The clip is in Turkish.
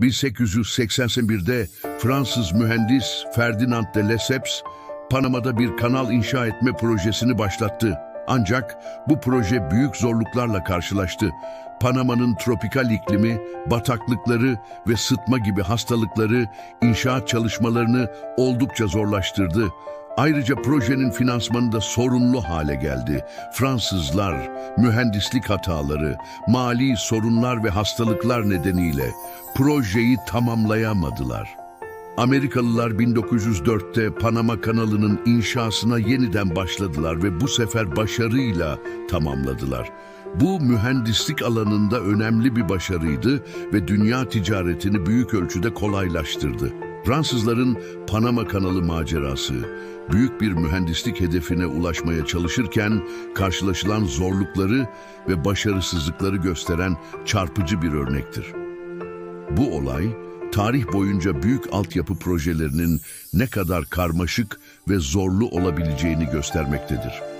1881'de Fransız mühendis Ferdinand de Lesseps, Panama'da bir kanal inşa etme projesini başlattı. Ancak bu proje büyük zorluklarla karşılaştı. Panama'nın tropikal iklimi, bataklıkları ve sıtma gibi hastalıkları inşaat çalışmalarını oldukça zorlaştırdı. Ayrıca projenin finansmanı da sorunlu hale geldi. Fransızlar, mühendislik hataları, mali sorunlar ve hastalıklar nedeniyle projeyi tamamlayamadılar. Amerikalılar 1904'te Panama kanalının inşasına yeniden başladılar ve bu sefer başarıyla tamamladılar. Bu mühendislik alanında önemli bir başarıydı ve dünya ticaretini büyük ölçüde kolaylaştırdı. Fransızların Panama kanalı macerası, büyük bir mühendislik hedefine ulaşmaya çalışırken karşılaşılan zorlukları ve başarısızlıkları gösteren çarpıcı bir örnektir. Bu olay, tarih boyunca büyük altyapı projelerinin ne kadar karmaşık ve zorlu olabileceğini göstermektedir.